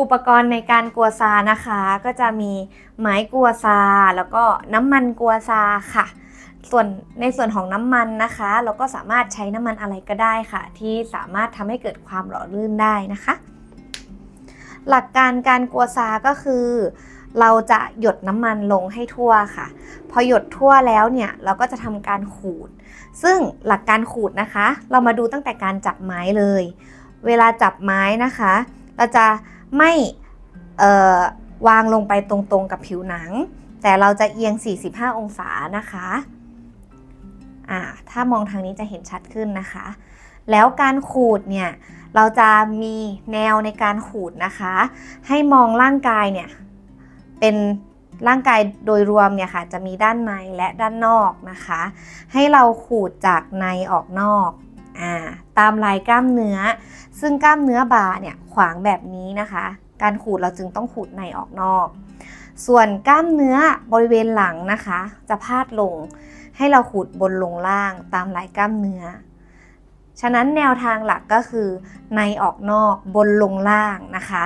อุปกรณ์ในการกัวซานะคะ ก็จะมีไม้กัวซา แล้วก็น้ำมันกัวซาค่ะ ส่วนในส่วนของน้ำมันนะคะ เราก็สามารถใช้น้ำมันอะไรก็ได้ค่ะ ที่สามารถทำให้เกิดความหล่อลื่นได้นะคะ หลักการการกัวซาก็คือ เราจะหยดน้ำมันลงให้ทั่วค่ะ พอหยดทั่วแล้วเนี่ยเราก็จะทำการขูด ซึ่งหลักการขูดนะคะ เรามาดูตั้งแต่การจับไม้เลย เวลาจับไม้นะคะ เราจะไม่วางลงไปตรงๆกับผิวหนัง แต่เราจะเอียง 45 องศานะคะอ่าถ้ามองทางนี้จะเห็นชัดขึ้นนะคะ แล้วการขูดเนี่ยเราจะมีแนวในการขูดนะคะ ให้มองร่างกายเนี่ยเป็นร่างกายโดยรวมเนี่ยค่ะจะมีด้านในและด้านนอกนะคะ ให้เราขูดจากในออกนอก อ่าตามลายกล้ามเนื้อ ซึ่งกล้ามเนื้อบ่าเนี่ยขวางแบบนี้นะคะ การขูดเราจึงต้องขูดในออกนอก ส่วนกล้ามเนื้อบริเวณหลังนะคะ จะพาดลงให้เราขูดบนลงล่างตามลายกล้ามเนื้อ ฉะนั้นแนวทางหลักก็คือในออกนอกบนลงล่างนะคะ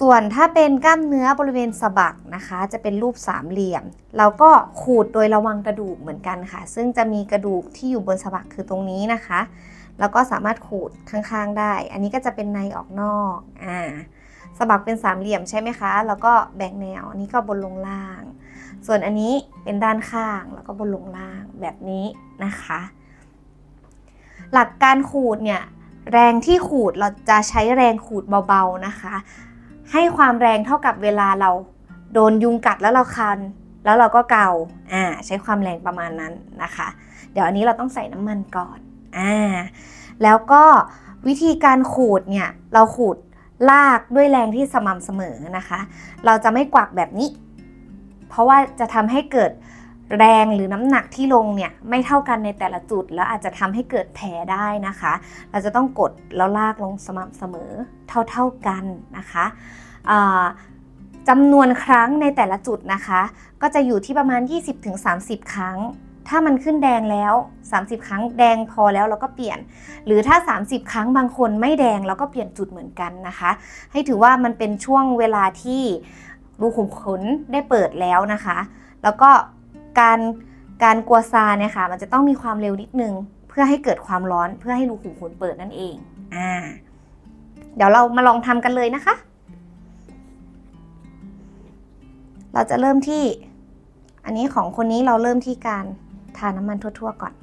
ส่วนถ้าเป็นกล้ามเนื้อบริเวณสะบักนะคะ จะเป็นรูปสามเหลี่ยม เราก็ขูดโดยระวังกระดูกเหมือนกันค่ะ ซึ่งจะมีกระดูกที่อยู่บนสะบักคือตรงนี้นะคะ แล้วก็สามารถขูดข้างๆได้ อันนี้ก็จะเป็นในออกนอกอ่าสะบักเป็นสามเหลี่ยมใช่ไหมคะ แล้วก็แบ่งแนวอันนี้ก็บนลงล่าง ส่วนอันนี้เป็นด้านข้างแล้วก็บนลงล่างแบบนี้นะคะ หลักการขูดเนี่ยแรงที่ขูดเราจะใช้แรงขูดเบาๆนะคะ ให้ความแรงเท่ากับเวลาเราโดนยุงกัดแล้วเราคัน แล้วเราก็เกาอ่าใช้ความแรงประมาณนั้นนะคะ เดี๋ยวอันนี้เราต้องใส่น้ำมันก่อนอ่าแล้วก็วิธีการขูดเนี่ยเราขูดลากด้วยแรงที่สม่ำเสมอนะคะ เราจะไม่กวักแบบนี้ เพราะว่าจะทำให้เกิด แรงหรือน้ำหนักที่ลงเนี่ยไม่เท่ากันในแต่ละจุด แล้วอาจจะทำให้เกิดแผลได้นะคะ เราจะต้องกดแล้วลากลงสม่ำเสมอเท่าๆกันนะคะอ่าจำนวนครั้งในแต่ละจุดนะคะ ก็จะอยู่ที่ประมาณ 20-30 ครั้ง ถ้ามันขึ้นแดงแล้ว 30 ครั้งแดงพอแล้วเราก็เปลี่ยน หรือถ้า 30 ครั้งบางคนไม่แดงเราก็เปลี่ยนจุดเหมือนกันนะคะ ให้ถือว่ามันเป็นช่วงเวลาที่รูขุมขนได้เปิดแล้วนะคะ แล้วก็ การการกัวซาเนี่ยค่ะ มันจะต้องมีความเร็วนิดนึง เพื่อให้เกิดความร้อนเพื่อให้รูขุมขนเปิดนั่นเองอ่าเดี๋ยวเรามาลองทำกันเลยนะคะ เราจะเริ่มที่ อันนี้ของคนนี้เราเริ่มที่การทาน้ำมันทั่ว ๆ ก่อน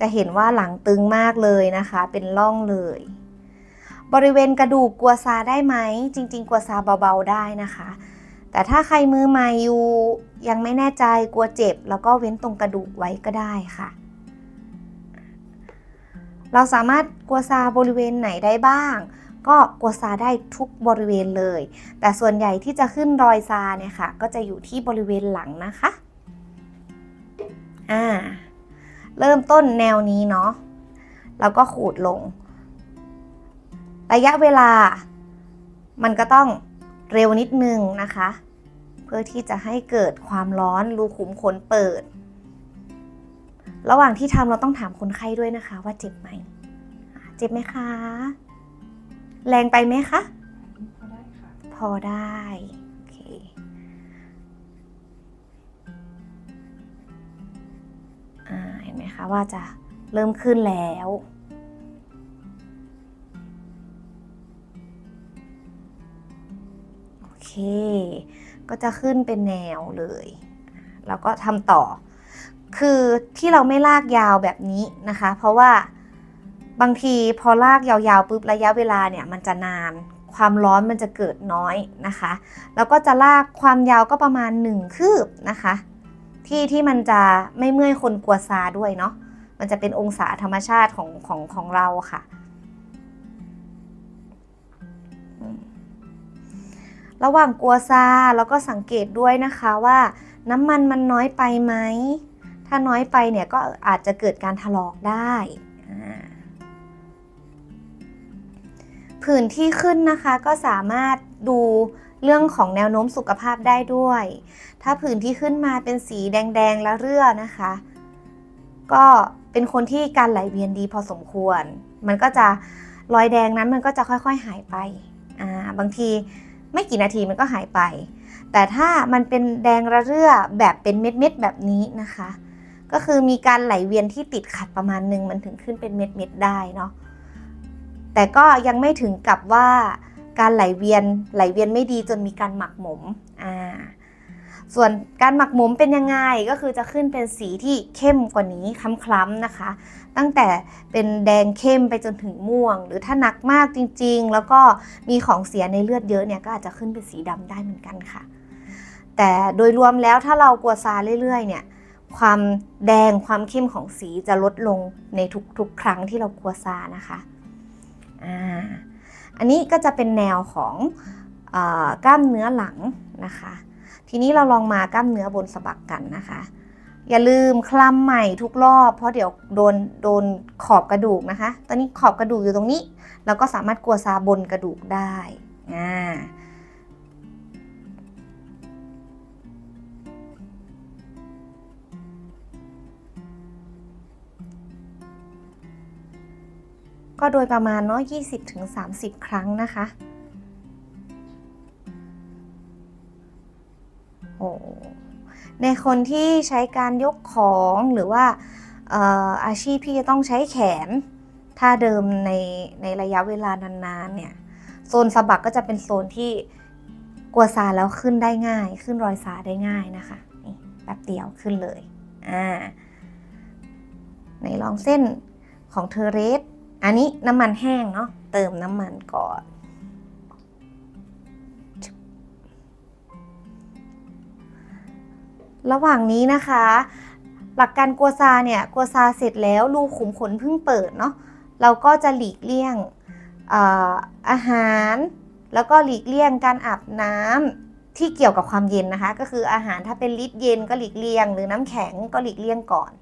จะเห็นว่าหลังตึงมากเลยนะคะ เป็นร่องเลย บริเวณกระดูกกัวซาได้ไหม จริง ๆ กัวซาเบา ๆ ได้นะคะ แต่ถ้าใครมือใหม่อยู่ยังไม่แน่ใจกลัวเจ็บ แล้วก็เว้นตรงกระดูกไว้ก็ได้ค่ะ เราสามารถกัวซาบริเวณไหนได้บ้าง ก็กัวซาได้ทุกบริเวณเลย แต่ส่วนใหญ่ที่จะขึ้นรอยซาเนี่ยค่ะ ก็จะอยู่ที่บริเวณหลังนะคะอ่าเริ่มต้นแนวนี้เนาะแล้วก็ขูดลง ระยะเวลามันก็ต้อง เร็วนิดนึงนะคะ เพื่อที่จะให้เกิดความร้อนรูขุมขนเปิด ระหว่างที่ทำเราต้องถามคนไข้ด้วยนะคะ ว่าเจ็บไหมเจ็บไหมคะ แรงไปไหมคะพอได้ค่ะพอได้โอเคเห็นไหมคะว่าจะเริ่มขึ้นแล้ว ก็จะขึ้นเป็นแนวเลย แล้วก็ทำต่อ คือที่เราไม่ลากยาวแบบนี้นะคะ เพราะว่าบางทีพอลากยาวๆปุ๊บระยะเวลาเนี่ยมันจะนาน ความร้อนมันจะเกิดน้อยนะคะ แล้วก็จะลากความยาวก็ประมาณ 1 คืบนะคะ ที่ที่มันจะไม่เมื่อยคนกลัวซาด้วยเนาะ มันจะเป็นองศาธรรมชาติของของของเราค่ะ ระหว่างกลัวซาเราก็สังเกตด้วยนะคะว่าน้ำมันมันน้อยไปไหม ถ้าน้อยไปเนี่ยก็อาจจะเกิดการถลอกได้ผื่นที่ขึ้นนะคะก็สามารถดูเรื่องของแนวโน้มสุขภาพได้ด้วย ถ้าผื่นที่ขึ้นมาเป็นสีแดงๆและเรื่อนะคะ ก็เป็นคนที่การไหลเวียนดีพอสมควร มันก็จะรอยแดงนั้นมันก็จะค่อยๆหายไป อ่า บางที ไม่กี่นาทีมันก็หายไป แต่ถ้ามันเป็นแดงระเรื่อแบบเป็นเม็ดๆแบบนี้นะคะ ก็คือมีการไหลเวียนที่ติดขัดประมาณหนึ่งมันถึงขึ้นเป็นเม็ดๆได้เนาะแต่ก็ยังไม่ถึงกับว่าการไหลเวียนไหลเวียนไม่ดีจนมีการหมักหมมอ่า ส่วนการหมักหมมเป็นยังไงก็คือจะขึ้นเป็นสีที่เข้มกว่านี้คล้ำๆนะคะ ตั้งแต่เป็นแดงเข้มไปจนถึงม่วง หรือถ้าหนักมากจริงๆ แล้วก็มีของเสียในเลือดเยอะเนี่ยก็อาจจะขึ้นเป็นสีดำได้เหมือนกันค่ะ แต่โดยรวมแล้วถ้าเรากลัวซาเรื่อยๆเนี่ยความแดงความเข้มของสีจะลดลงในทุกๆ ครั้งที่เรากลัวซานะคะอ่าอันนี้ก็จะเป็นแนวของอกล้ามเนื้อหลังนะคะ ทีนี้เราลองมากล้ามเนื้อบนสะบักกันนะคะ อย่าลืมคลำใหม่ทุกรอบ เพราะเดี๋ยวโดนโดนขอบกระดูกนะคะ ตอนนี้ขอบกระดูกอยู่ตรงนี้ เราก็สามารถกลัวซาบนกระดูกได้อ่าก็โดยประมาณเนาะ20-30 ครั้งนะคะ ในคนที่ใช้การยกของหรือว่าอาชีพที่จะต้องใช้แขนท่าเดิมในในระยะเวลานานๆเนี่ยโซนสะบักก็จะเป็นโซนที่กลัวซาแล้วขึ้นได้ง่าย ขึ้นรอยซาได้ง่ายนะคะนี่แป๊บเดียวขึ้นเลยอ่าในลองเส้นของเทเรสอันนี้น้ำมันแห้งเนาะเติมน้ำมันก่อน ระหว่างนี้นะคะ หลักการกัวซาเนี่ยกัวซาเสร็จแล้วรูขุมขนเพิ่งเปิดเนาะเราก็จะหลีกเลี่ยงอาอาหาร แล้วก็หลีกเลี่ยงการอาบน้ำที่เกี่ยวกับความเย็นนะคะ ก็คืออาหารถ้าเป็นลิตรเย็นก็หลีกเลี่ยง หรือน้ำแข็งก็หลีกเลี่ยงก่อน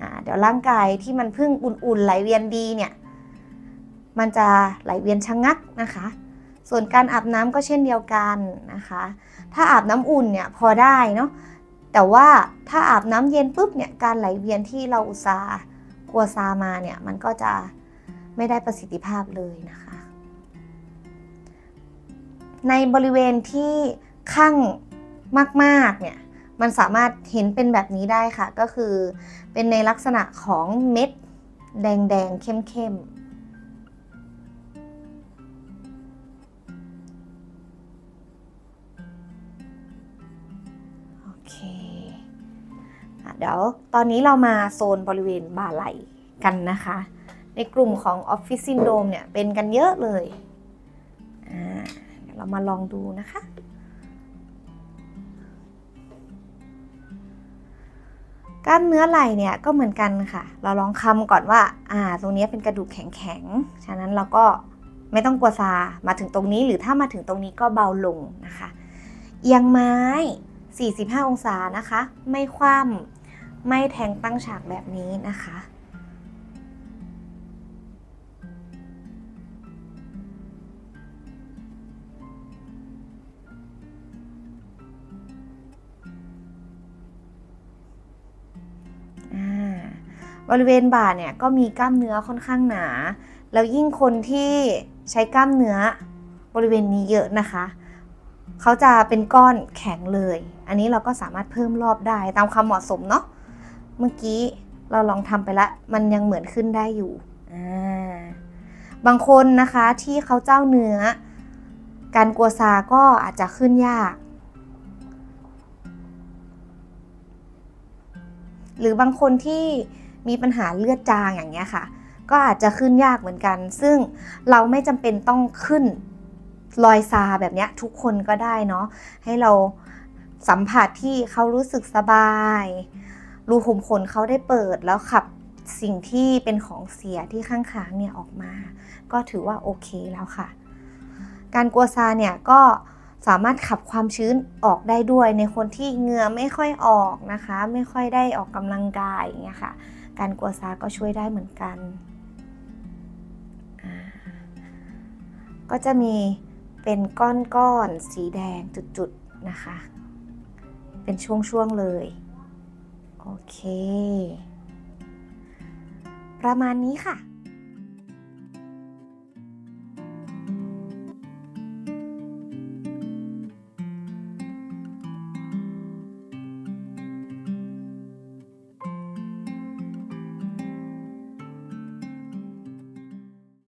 อเดี๋ยวร่างกายที่มันเพิ่งอุ่นๆไหลเวียนดีเนี่ยมันจะไหลเวียนชะงักนะคะ ส่วนการอาบน้ำก็เช่นเดียวกันนะคะ ถ้าอาบน้ำอุ่นเนี่ยพอได้เนาะ แต่ว่าถ้าอาบน้ำเย็นปุ๊บเนี่ยการไหลเวียนที่เราอุตส่าห์กลัวซามาเนี่ยมันก็จะไม่ได้ประสิทธิภาพเลยนะคะ ในบริเวณที่ข้างมากๆเนี่ยมันสามารถเห็นเป็นแบบนี้ได้ค่ะ ก็คือเป็นในลักษณะของเม็ดแดงๆเข้มๆ เดี๋ยวตอนนี้เรามาโซนบริเวณบ่าไหล่กันนะคะ ในกลุ่มของออฟฟิศซินโดมเนี่ยเป็นกันเยอะเลยเดี๋ยวเรามาลองดูนะคะ กล้ามเนื้อไหล่เนี่ยก็เหมือนกันค่ะ เราลองคำก่อนว่า อ่า ตรงนี้เป็นกระดูกแข็งๆ ฉะนั้นเราก็ไม่ต้องกลัวซา มาถึงตรงนี้หรือถ้ามาถึงตรงนี้ก็เบาลงนะคะ เอียงไม้ 45 องศานะคะ ไม่คว่ำ ไม่แทงตั้งฉากแบบนี้นะคะอ่าบริเวณบ่าเนี่ยก็มีกล้ามเนื้อค่อนข้างหนา แล้วยิ่งคนที่ใช้กล้ามเนื้อบริเวณนี้เยอะนะคะ เขาจะเป็นก้อนแข็งเลย อันนี้เราก็สามารถเพิ่มรอบได้ตามความเหมาะสมเนาะ เมื่อกี้เราลองทำไปละ มันยังเหมือนขึ้นได้อยู่อ่าบางคนนะคะที่เขาเจ้าเนื้อ การกัวซาก็อาจจะขึ้นยาก หรือบางคนที่มีปัญหาเลือดจางอย่างเงี้ยค่ะ ก็อาจจะขึ้นยากเหมือนกัน ซึ่งเราไม่จำเป็นต้องขึ้นรอยซาแบบเนี้ยทุกคนก็ได้เนาะให้เราสัมผัสที่เขารู้สึกสบาย รูขุมขนเขาได้เปิดแล้วขับสิ่งที่เป็นของเสียที่ข้างๆเนี่ยออกมา ก็ถือว่าโอเคแล้วค่ะ การกัวซาเนี่ยก็สามารถขับความชื้นออกได้ด้วยในคนที่เหงื่อไม่ค่อยออกนะคะ ไม่ค่อยได้ออกกำลังกายอย่างเงี้ยค่ะ การกัวซาก็ช่วยได้เหมือนกัน ก็จะมีเป็นก้อนๆสีแดงจุดๆนะคะ เป็นช่วงๆเลย โอเค ประมาณนี้ค่ะ